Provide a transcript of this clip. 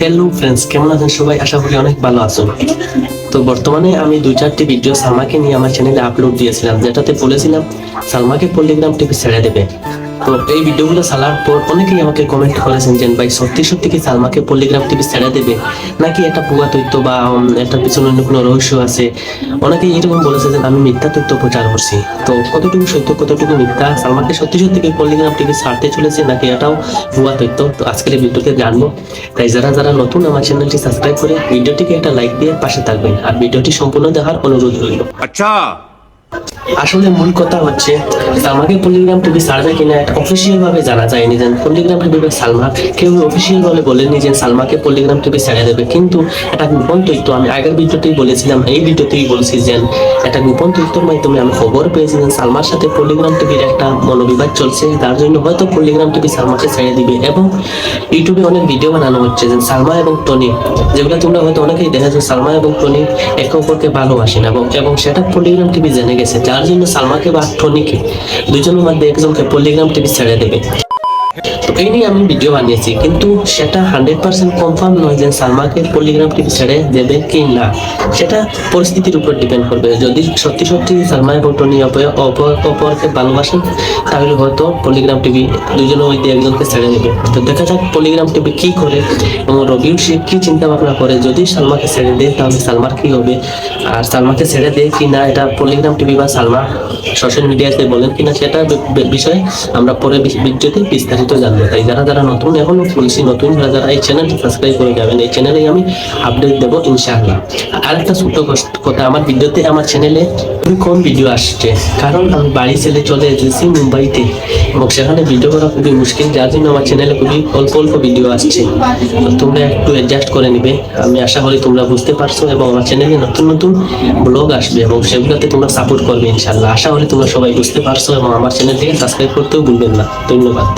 Hello friends কেমন আছেন সবাই? আশা করি অনেক ভালো আছো তো বর্তমানে আমি দুই চারটি ভিডিও সালমাকে নিয়ে আমার চ্যানেলে আপলোড দিয়েছিলাম, যেটাতে বলেছিলাম, সালমাকে পল্লিগ্রাম টিভি ছেড়ে দেবে। তো এই ভিডিওগুলো সালার পর অনেকেই আমাকে কমেন্ট করেছেন যে, ভাই, সত্যি সত্যি কি সালমাকে পলিগ্রাফ টিভি ছেড়ে দেবে? নাকি এটা পুয়া তথ্য বা এটার পিছনে অন্য কোনো রহস্য আছে? অনেকেই এরকম বলেছে যে, আমি মিথ্যা তথ্য প্রচার করছি। তো কতটুকু সত্য, কতটুকু মিথ্যা, সালমাকে সত্যি সত্যি কি পলিগ্রাফ টিভি ছাড়তে চলেছে নাকি এটাও পুয়া তথ্য? তো আজকের এই ভিডিওতে জানব। তাই যারা যারা নতুন আমার চ্যানেলটি সাবস্ক্রাইব করে, ভিডিওটিকে একটা লাইক দিয়ে পাশে থাকবেন। আর ভিডিওটি সম্পূর্ণ দেখার অনুরোধ রইল। আচ্ছা। আসলে মূল কথা হচ্ছে সালমাকে পল্লিগ্রাম টিভি ছাড়বে কিনা এটা অফিসিয়াল ভাবে জানা যায়নি। যে পল্লিগ্রাম টিভি সালমা কেউ অফিসিয়াল ভাবে বলেনি যে সালমাকে পল্লিগ্রাম টিভি ছেড়ে দেবে। কিন্তু এটা গোপন তথ্য, আমি আগের ভিডিওতেই বলেছিলাম, এই ভিডিওতেই বলছি যে একটা গোপন তথ্যের মাধ্যমে আমি খবর পেয়েছি যে সালমার সাথে পল্লিগ্রাম টিভির একটা মনোবিবাদ চলছে। তার জন্য হয়তো পলিগ্রাম টিভি সালমাকে ছেড়ে দিবে। এবং ইউটিউবে অনেক ভিডিও বানানো হচ্ছে যে সালমা এবং টনি, যেগুলো তোমরা হয়তো অনেকেই দেখেছ, সালমা এবং টনি একে অপরকে ভালোবাসেন এবং সেটা পল্লিগ্রাম টিভি জেনে গেছে। যার জন্য সালমাকে বা টনিকে দুজনের মধ্যে একজনকে পল্লিগ্রাম টিভি ছেড়ে দেবে। এই নিয়ে আমি ভিডিও বানিয়েছি, কিন্তু সেটা হান্ড্রেড পার্সেন্ট কনফার্ম নয় যে সালমাকে পলিগ্রাম টিভি ছেড়ে দেবে কি না। সেটা পরিস্থিতির উপর ডিপেন্ড করবে। যদি সত্যি সত্যি সালমা এবং টনি অপর- অপর অপরকে ভালোবাসেন, তাহলে হয়তো পলিগ্রাম টিভি দুজনের মধ্যে একজনকে ছেড়ে দেবে। তো দেখা যাক পলিগ্রাম টিভি কি করে এবং রবিউ সে কি চিন্তা ভাবনা করে। যদি সালমাকে ছেড়ে দেয়, তাহলে সালমার কি হবে? আর সালমাকে ছেড়ে দেয় কি না, এটা পলিগ্রাম টিভি বা সালমা সোশ্যাল মিডিয়াতে বলেন কিনা, সেটা বিষয়ে আমরা পরে ভিডিওতে বিস্তারিত জানব। তাই যারা যারা নতুন, এখনও বলছি নতুন, যারা যারা এই চ্যানেলটি সাবস্ক্রাইব করে যাবেন, এই চ্যানেলে আমি আপডেট দেবো ইনশাআল্লাহ। আর একটা ছোট কথা, আমার ভিডিওতে, আমার চ্যানেলে খুবই কম ভিডিও আসছে। কারণ আমি বাড়ি ছেলে চলে এসেছি মুম্বাইতে। এবং সেখানে ভিডিও করা খুবই মুশকিল, যার জন্য আমার চ্যানেলে খুবই অল্প অল্প ভিডিও আসছে। তোমরা একটু অ্যাডজাস্ট করে নিবে। আমি আশা করি তোমরা বুঝতে পারছ এবং আমার চ্যানেলে নতুন নতুন ব্লগ আসবে এবং সেগুলোতে তোমরা সাপোর্ট করবে ইনশাল্লাহ আশা করি তোমরা সবাই বুঝতে পারছ এবং আমার চ্যানেলটিকে সাবস্ক্রাইব করতেও ভুলবেন না। ধন্যবাদ।